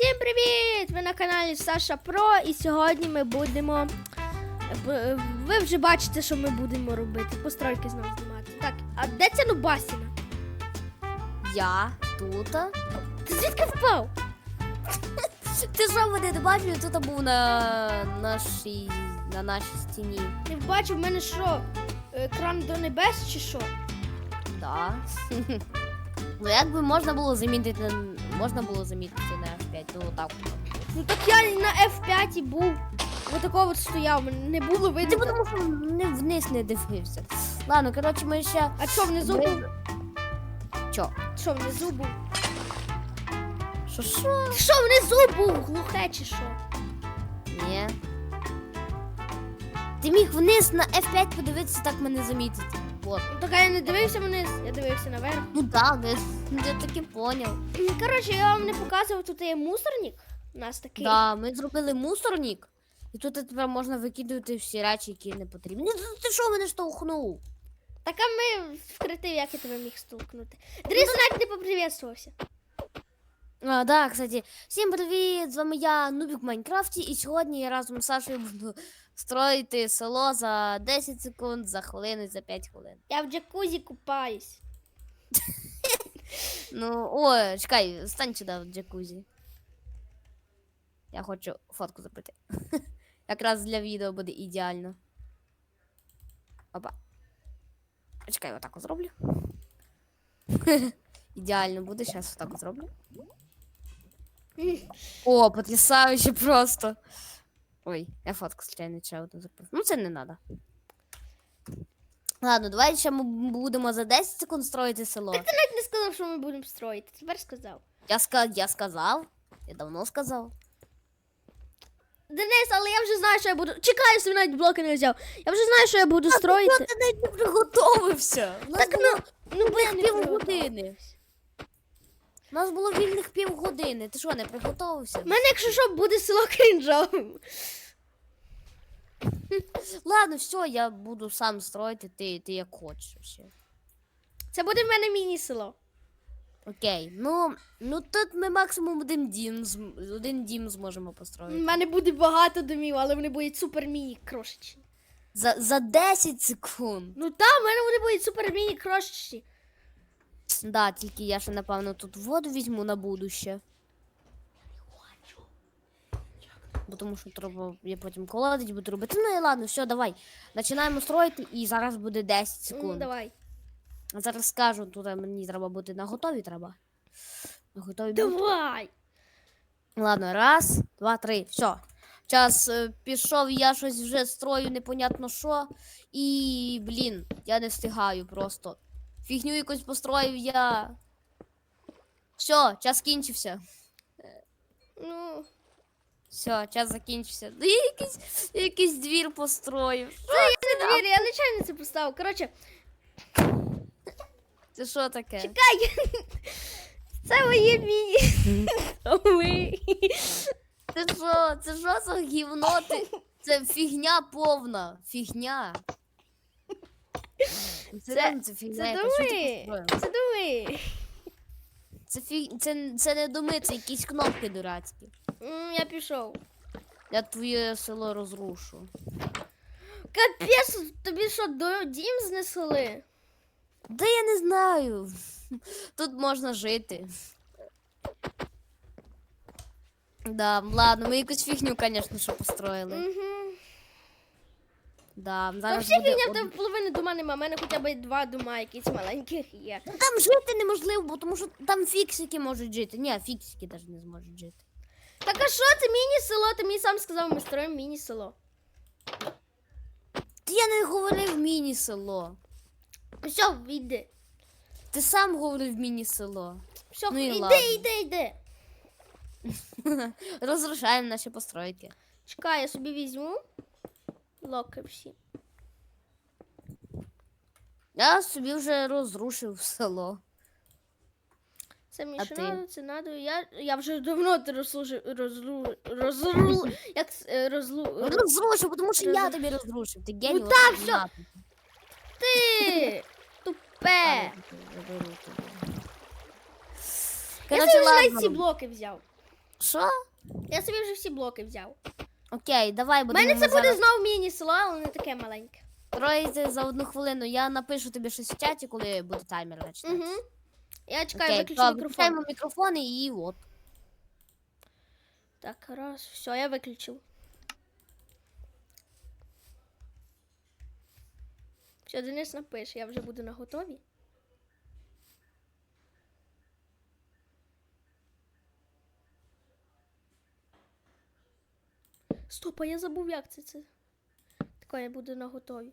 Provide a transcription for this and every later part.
Всім привіт! Ви на каналі Саша Про, і сьогодні ми будемо. Ви вже бачите, що ми будемо робити. Постройки знову знімати. Так, а де ця Нубасіна? Я тут. Ти звідки впав? Ти що мене не бачив? Тут був на нашій на нашій стіні. Ти бачив, в мене що? Екран до небес чи що? Да. Ну якби можна було замітити, можна було замітити на F5, ну так. Ну так я на F5 і був. Отако от стояв, не було Ти видно. тому що не вниз не дивився. Ладно, коротше, ми ще. А що внизу був? ми- Чо? Що внизу був? Що що? Що внизу був? Глухе чи що? Ні. Ти міг вниз на F5 подивитися, так мене замітити. Вот. Ну так я не дивився вниз, я дивився наверх. Ну так, я, я таки поняв. Коротше, я вам не показував, тут є мусорник. У нас такий. Да, ми зробили мусорник. І тут тепер можна викидувати всі речі, які не потрібні. Ну, ти- що мене штовхнув? Так а ми вкритив, як я тебе міг столкнути. Дріс навіть не поприветствувався. А, да, кстати, всім привіт! З вами я, Нубік в Майнкрафті, і сьогодні я разом з Сашою буду строїти село за 10 секунд, за хвилину, за 5 хвилин. Я в джакузі купаюсь. Ну, о, чекай, стань сюди в джакузі. Я хочу фотку зробити. Якраз для відео буде ідеально. Опа. Чекай, отак от зроблю. Ідеально буде, зараз отак от зроблю. О, потрясающе просто. Ой, я фотку случайно ще одну зробив. Ну, це не треба. Ладно, давай ще ми будемо за 10 секунд строїти село. Ти навіть не сказав, що ми будемо строїти. Тепер сказав. Я, ска... я сказав. Я давно сказав. Денис, але я вже знаю, що я буду. Чекай, я собі навіть блоки не взяв. Я вже знаю, що я буду строїти. Ти навіть не приготовився. Так ну, ну не півгодини. Приготувався. У нас було вільних півгодини. Ти що, не приготовився? У мене, якщо що, буде село крінжовим. Ладно, все, я буду сам строїти, ти, ти як хочеш ще. Це буде в мене міні-село. Окей. Ну, ну тут ми максимум один дім, один дім зможемо У построїти. мене буде багато домів, але вони будуть супер міні крошечні. За, за 10 секунд. Ну там, в мене вони будуть супер міні крошечні. Да, тільки я ще, напевно, тут воду візьму на будуще. Бо тому що треба, я потім колодить буду робити. Ну і ладно, все, давай. Починаємо строїти і зараз буде 10 Ну, секунд. давай. А Зараз скажу, тут мені треба бути на готові треба. На готові бути. Ладно, раз, два, три. Все. Час е, пішов, я щось вже строю, непонятно що. І, блін, я не встигаю просто. Фігню якусь построїв я. Все, час кінчився. Ну, Все, час закінчився. Ну, я якийсь, якийсь двір построїв. це двір, я нечайно це поставив. Коротше, Це що таке? чекай. Це моє міні. Ой. Це що? Це що за гівно? Ти? Це фігня повна. Фігня. Це, це фігня. Це думи. Це думи. Це, фіг... це, це не думи, це якісь кнопки дурацькі. М, Я пішов. Я твоє село розрушу. Капець, тобі що, до- дім знесли? Да я не знаю. Тут можна жити. Да, ладно, ми якусь фігню, звісно, що построїли. Угу. Да, зараз всі буде фігня, в тебе половини дома нема, в мене хоча б два дома якісь маленьких є. Ну, Там жити неможливо, бо тому що там фіксики можуть жити. Ні, фіксики навіть не зможуть жити. Так а що це міні-село? Ти мені сам сказав, ми строїмо міні-село. Та я не говорив міні-село. Все, йди. Ти сам говорив міні-село. Все, Ну і йди, ладно. йди, йди. Розрушаємо наші постройки. Чекай, я собі візьму. Локи всі. Я собі вже розрушив село. Це мені ще надо, це надо. Я, я вже давно це розслужив, розру, розру, як е, розлу, Розрушив, тому що я тобі розрушив. Ти геній. Ну так, всьо. ти, тупе. Я Короче, собі вже навіть ладно. блоки взяв. Що? Я собі вже всі блоки взяв. Окей, давай У будемо. мене це зараз буде знову міні-село, але не таке маленьке. строїти за одну хвилину. Я напишу тобі щось в чаті, коли буде таймер почнеться. Угу. Я чекаю, Окей, виключу то мікрофон. виключаємо мікрофони і от. Так, раз, все, я виключив. Все, Денис напише, я вже буду на готові. Стоп, а я забув, як це це. Тако я буду на готові.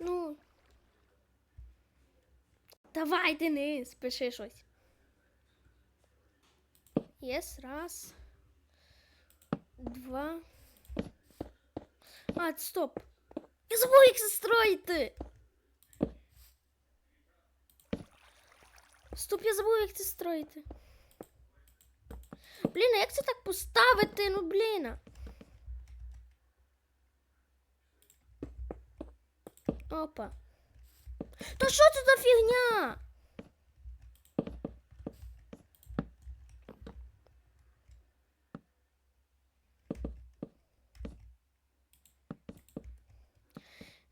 Ну. Давай, Денис, пиши щось. Єс, раз. Два. А, стоп. Я забув, як строїти. Стоп, я забув, як це строїти. Блін, а як це так поставити? Ну, блін. Опа. Та що це за фігня?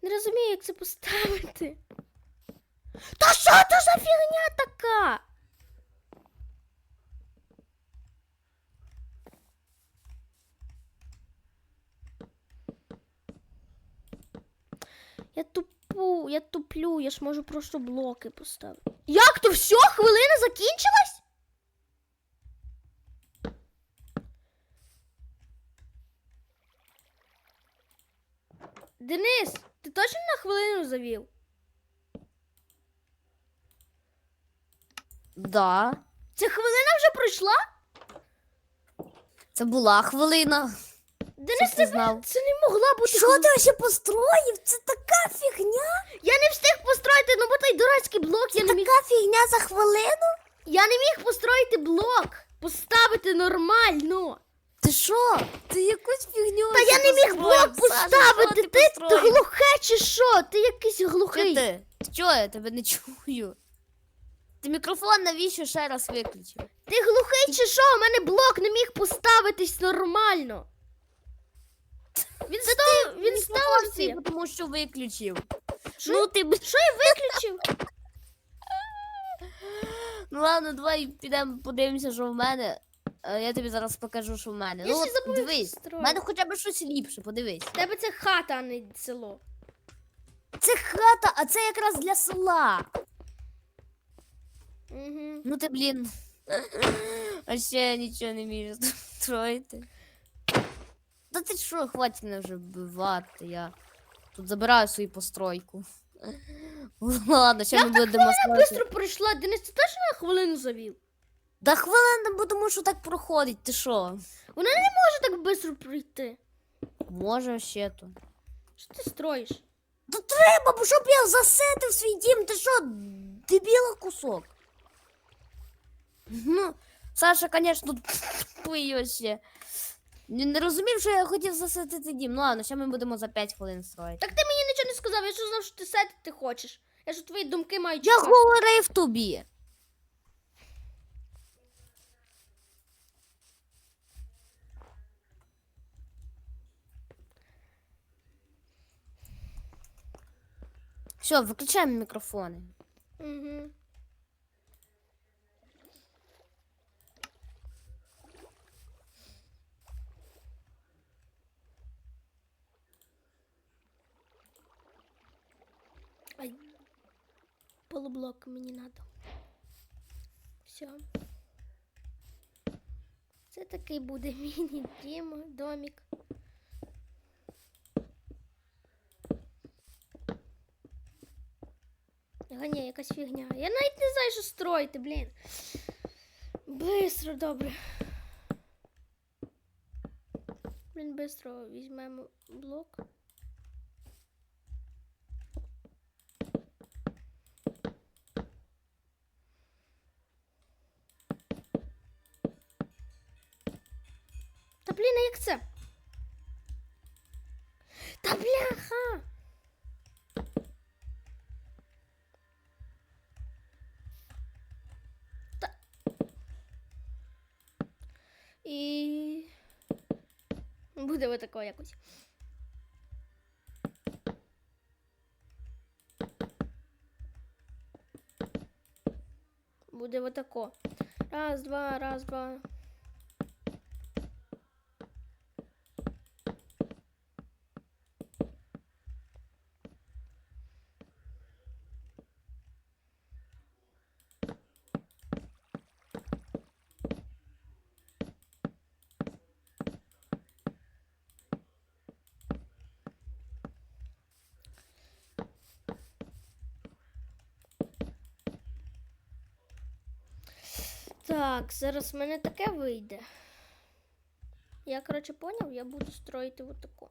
Не розумію, як це поставити. Та що це за фігня така? Я тупу, я туплю, я ж можу просто блоки поставити. Як то все? Хвилина закінчилась? Денис, ти точно на хвилину завів? Да. Ця хвилина вже пройшла? Це була хвилина. Денис, ти це, знав? це не могла бути. Що ти ще построїв? Це така фігня. Я не встиг построїти, ну бо той дурацький блок, я не міг. Така фігня за хвилину? Я не міг построїти блок. Поставити нормально. Ти що? Ти якусь фігню. Та я не міг блок поставити. Ти, ти глухе чи що? Ти якийсь глухий. Ти? Що я тебе не чую? Ти мікрофон навіщо ще раз виключив? Ти глухий чи що? У мене блок не міг поставитись нормально. Він став, він ставився. тому що виключив. Що? Ну ти б- Що я виключив? Ну ладно, давай підемо подивимося, що в мене. Е, Я тобі зараз покажу, що в мене. Я ну, ще от дивись, строїти. в мене хоча б щось ліпше, подивись. В тебе це хата, а не село. Це хата, а це якраз для села. Угу. Ну ти, блін. А ще я нічого не вмію строїти. Та ти що, хватить мене вже вбивати, я тут забираю свою постройку. Ладно, ще ми будемо строїти. Бистро пройшла. Денис, ти теж на хвилину завів? Да хвилина, бо тому що так проходить, ти що? Вона не може так швидко пройти. Може ще то. Що ти строїш? Та треба, бо щоб я засетив свій дім, ти що, дебіла кусок? Ну, Саша, звісно, тупий ще. Не, не розумів, що я хотів засетити дім. Ну ладно, ще ми будемо за 5 хвилин строїти. Так ти мені нічого не сказав, я ж знав, що ти сетити хочеш. Я ж твої думки маю Я чекати. говорив тобі. Все, виключаємо мікрофони. Угу. Ай. Полублок мені надо. Все. Це такий буде міні-дім, домик. Ага, ні, якась фігня. Я навіть не знаю, що строїти, блін. Бистро, добре. Блін, бистро візьмемо блок. Та бляха. Та... І буде отако якось. Буде отако. Раз, два, раз, два. Так, зараз в мене таке вийде. Я, коротше, поняв, я буду строїти отако.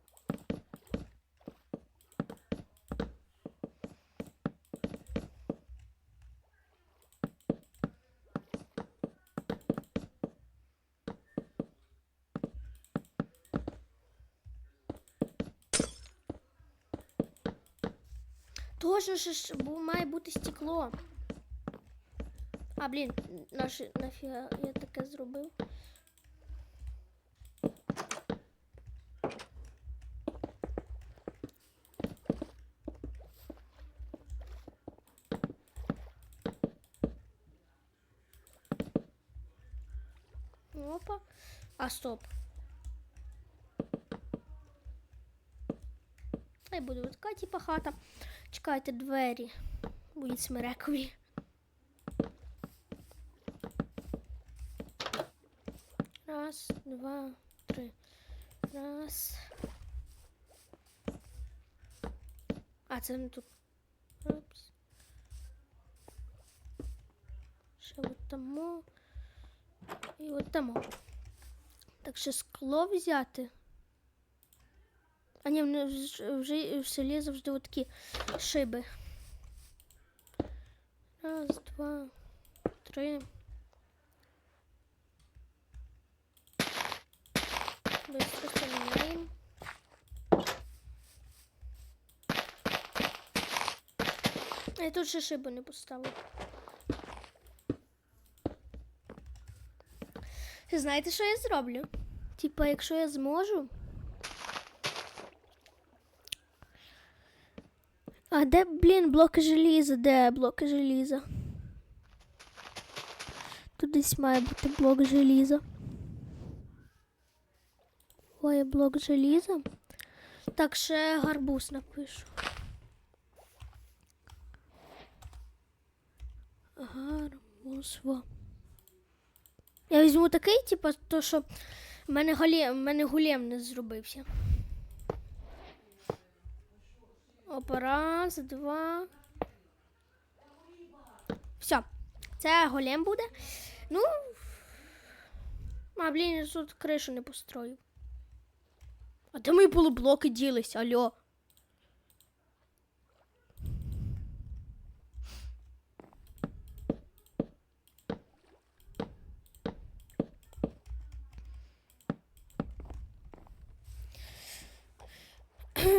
Тоже ж має бути стекло. А, блін, наш, нафіга я таке зробив. Опа. А, стоп. Хай буде така типа хата. Чекайте двері. Будуть смерекові. Раз, два, три. Раз. А, це не тут. Опс. Ще от тому. І от тому. Так ще скло взяти. А ні, в- вже, вже в селі завжди от такі шиби. Раз, два, три. Быстро поменяем. Я тут ще шибу не поставив. Знаєте, що я зроблю? Типа, якщо я зможу. А де, блін, блоки желіза? Де блоки желіза? Тут десь має бути блок желіза. Ой, блок желіза. Так, ще гарбуз напишу. Гарбуз. Во. Я візьму такий, типу, то, що в мене, голем, мене гулем не зробився. Опа, раз, два. Все. Це голем буде. Ну. А, блін, я тут кришу не построю. А де мої полублоки ділись, алло?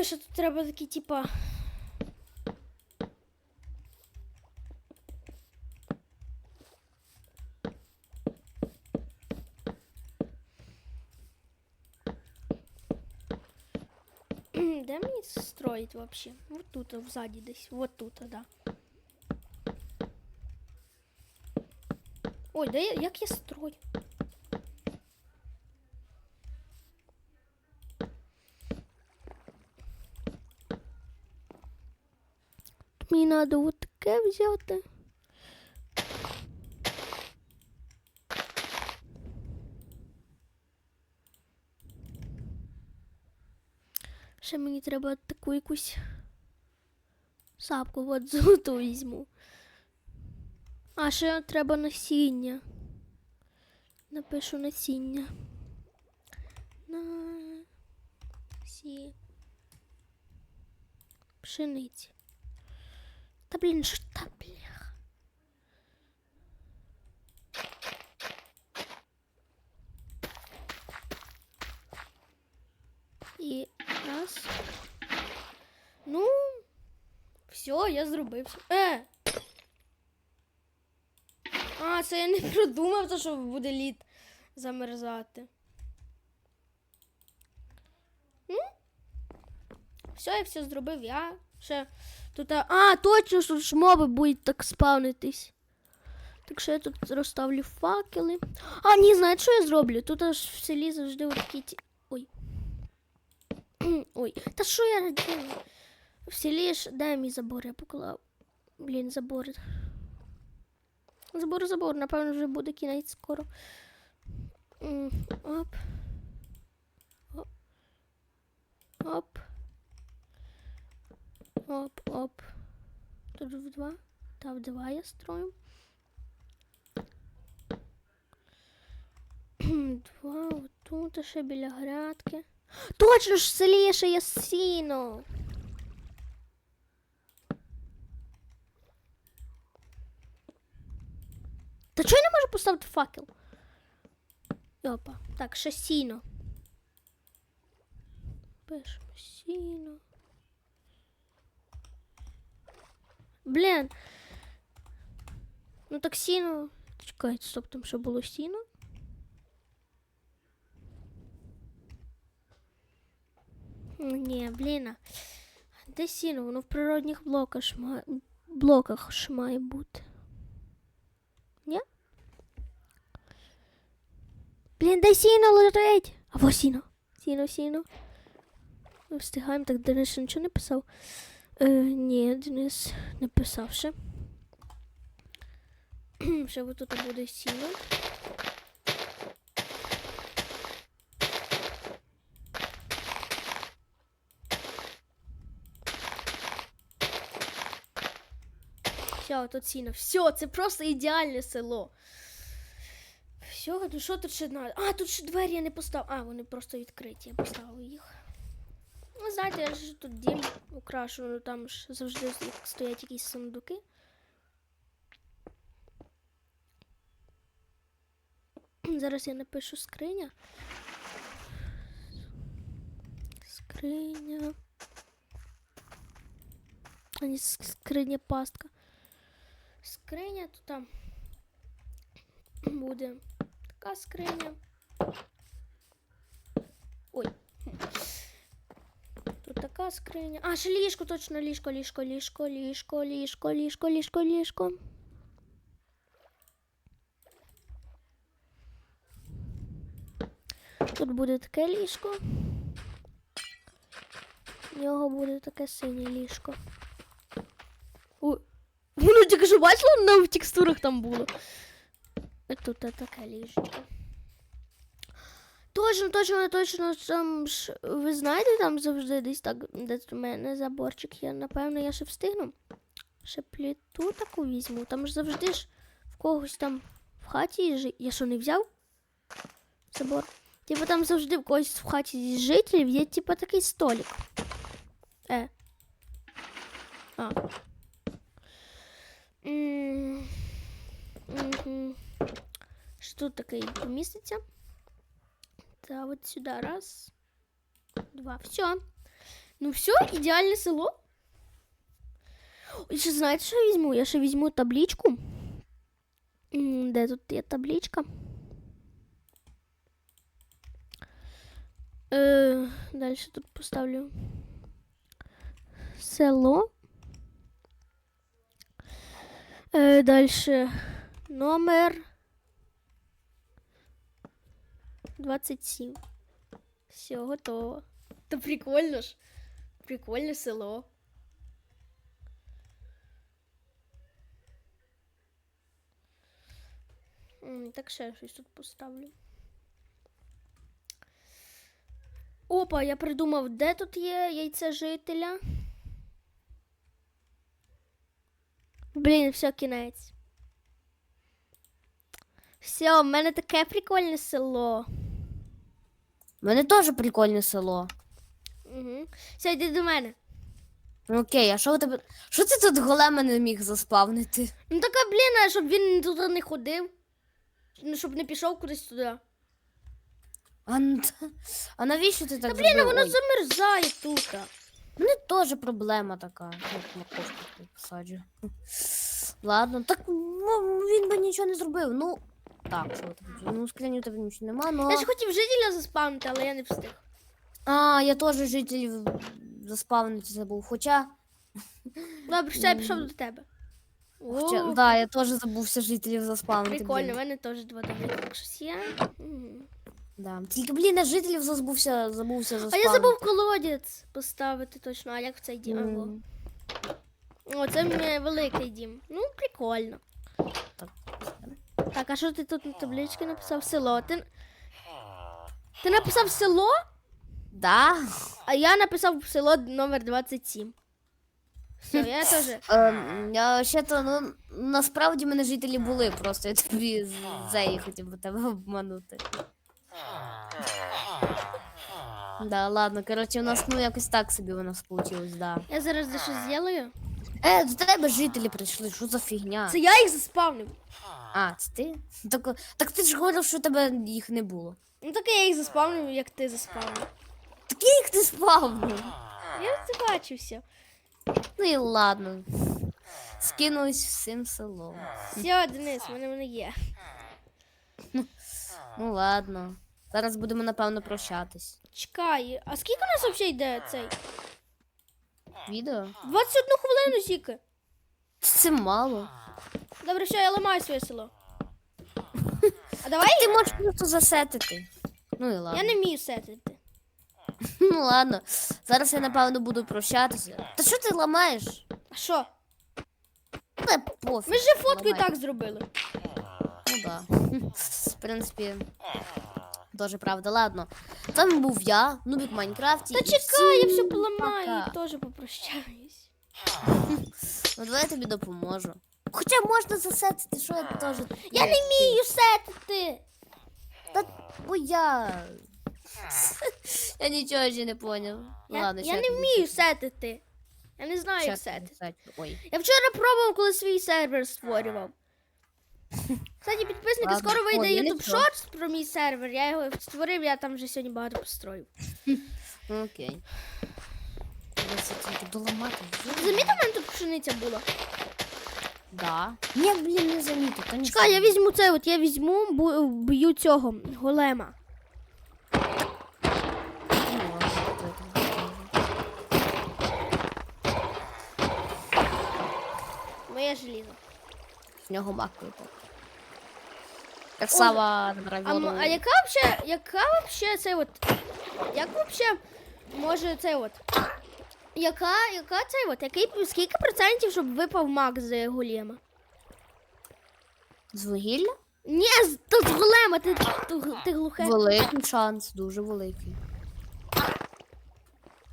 Що тут треба такі, типа. строить вообще? Вот тут, сзади десь. Вот тут, да. Ой, да я, як я строю? Мені треба от таке взяти. Ще мені треба таку якусь сапку от золоту візьму. А ще треба насіння. Напишу насіння. На сі. Пшениці. Та блін, що та бляха. І раз. Ну, все, я зробив. Е! А, це я не продумав, то, що буде лід. замерзати. Ну, все, я все зробив, я ще тут. А, точно, що ж моби будуть так спавнитись. Так що я тут розставлю факели. А, ні, знаєте, що я зроблю? Тут аж в селі завжди такі ті. Ой. Ой, та що я робила? В селі ж де мій забор я поклав. Блін, забор. Забор, забор, напевно, вже буде кінець скоро. Оп. Оп. Оп. Оп, оп. Тут в два. Та в два я строю. Два, отут ще біля грядки. Точно ж в селі ще є сіно. Та чого я не можу поставити факел? Йопа. Так, ще сіно. Пишемо сіно. Блін. Ну так сіно. Чекайте, стоп, там ще було сіно. Ну, Ні, блін. а Де сіно? Воно в природних блоках ж має, блоках ж має бути. Блін, де сіно лежить? Або сіно. Сіно, сіно. Встигаємо, так Денис нічого не писав. Е, ні, Денис не писав ще. ще тут буде сіно. Все, тут сіно. Все, це просто ідеальне село. Все, ну що тут ще надо? А, тут ще двері я не поставив. А, вони просто відкриті, я поставив їх. Ну, знаєте, я ж тут дім украшу, ну там ж завжди стоять якісь сундуки. Зараз я напишу скриня. Скриня. А не скриня пастка. Скриня тут там буде така скриня. Ой. Тут така скриня. А, ще ліжко, точно ліжко, ліжко, ліжко, ліжко, ліжко, ліжко, ліжко, ліжко. Тут буде таке ліжко. В нього буде таке синє ліжко. Ой. Воно тільки що бачила, воно в текстурах там було. Тут таке ліжечко. Точно, точно, точно, там ж, ви знаєте, там завжди десь так, де в мене заборчик є. Напевно, я ще встигну. Ще пліту таку візьму. Там ж завжди ж в когось там в хаті жи... Я що не взяв? Забор. Типу там завжди в когось в хаті з жителів є типу такий столик. Е. А. М, мгм. Що тут такий поміститься? Та от сюди. Раз, два. Все. Ну все, ідеальне село. Ой, ще знаєте, що я візьму? Я ще візьму табличку. М, Де тут є табличка? Е, далі тут поставлю село. Е, далі номер 27. Все, готово. Та прикольно ж. Прикольне село. Так ще щось тут поставлю. Опа, я придумав, де тут є яйце жителя. Блін, все, кінець. Все, в мене таке прикольне село. У мене теж прикольне село. Угу. Все, йди до мене. Ну, Окей, а що у тебе. Що ти тут голема не міг заспавнити? Ну така, блін, а щоб він туди не ходив. Ну, щоб не пішов кудись туди. А, а навіщо ти так Та блін, зробив? воно Ой, замерзає тут. У мене теж проблема така. Ну, морковку тут посаджу. Ладно, так ну, він би нічого не зробив. Ну, Так, що там? Ну, скрині у тебе нічого нема, но... Я ж хотів жителя заспавнити, але я не встиг. А, я теж жителів заспавнити забув. Хоча, Добре, що я пішов до тебе. хоча О, да, я теж забувся жителів заспавнити. Прикольно, в мене теж два доми. Так щось є. Мгм. Да. Тільки, блін, я жителів забувся, забувся А заспавнити. я забув колодязь поставити точно, а як в цей дім? А, во. М, О, це в мене великий дім. Ну, прикольно. Так. Так, а що ти тут на табличці написав? Село. Ти, ти написав село, Да? а я написав село номер 27. Все, я теж. Ем, ще то, ну, насправді мене жителі були, просто я тобі з Зеї хотів би тебе обманути. Да, ладно, коротше, у нас ну якось так собі у нас вийшло, да. Я зараз дещо зроблю. Е, до тебе жителі прийшли, що за фігня? Це я їх заспавнив. А, це ти? Так, так ти ж говорив, що у тебе їх не було. Ну так я їх заспавнив, як ти заспавнив. Так я їх не спавнив. Я це бачу все. Ну і ладно. Скинулись всім селом. Все, Денис, в мене вони є. Ну ладно. Зараз будемо, напевно, прощатись. Чекай, а скільки у нас взагалі йде цей? Відео? 21 хвилину тільки. Це мало. Добре, все, я ламаю своє село. А давай Ти можеш просто засетити. Ну і ладно. я не вмію сетити. Ну ладно. Зараз я, напевно, буду прощатися. Та що ти ламаєш? А що? Та пофіг. Ми ж фотку і ламай. так зробили. Ну да. В принципі, дуже правда. Ладно. З вами був я, Нубік Майнкрафті. Та чекай, я все поламаю і теж попрощаюсь. Ну давай я тобі допоможу. Хоча можна засетити, що я теж. Я не вмію сетити. Та бо я. Я нічого ще не поняв. Я, Ладно, я не вмію сетити. Я не знаю, як сетити. Ой. Я вчора пробував, коли свій сервер створював. Кстати, підписники, Ладно, скоро вийде ой, я YouTube. Shorts про мій сервер. Я його створив, я там вже сьогодні багато построїв. Окей. Я це тільки доламати. Замітив, мене тут пшениця була. Да. Ні, блін, не замітив. Нічого. Чекай, я візьму це, от я візьму, бу- б'ю цього голема. Ну, ладно, давай так. Моє желізо. В нього мак випав. Красава, набирай А, м- а яка вообще, яка вообще цей от, як вообще може цей от, яка, яка цей от, який, скільки процентів, щоб випав мак з голема? З вугілля? Ні, з, то з голема, ти, ти, ти глухе. Великий шанс, дуже великий.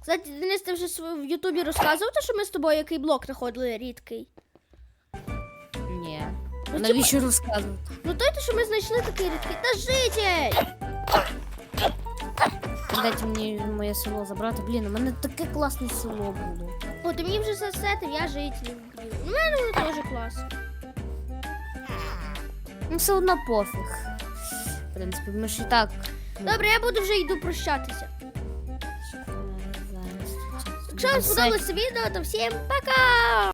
Кстати, Денис, ти вже св- в Ютубі розказував, те, що ми з тобою який блок знаходили рідкий. Ну, А навіщо розказувати? Ну той, що ми знайшли такий рідкий. Та житель! Дайте мені моє село забрати. Блін, у мене таке класне село було. О, ти мені вже засетив, я. Ну, в мене воно теж класно. Ну, все одно пофіг. В принципі, ми ж і так. ну, Добре, я буду вже йду прощатися. зараз. Якщо вам сподобалося відео, то всім пока!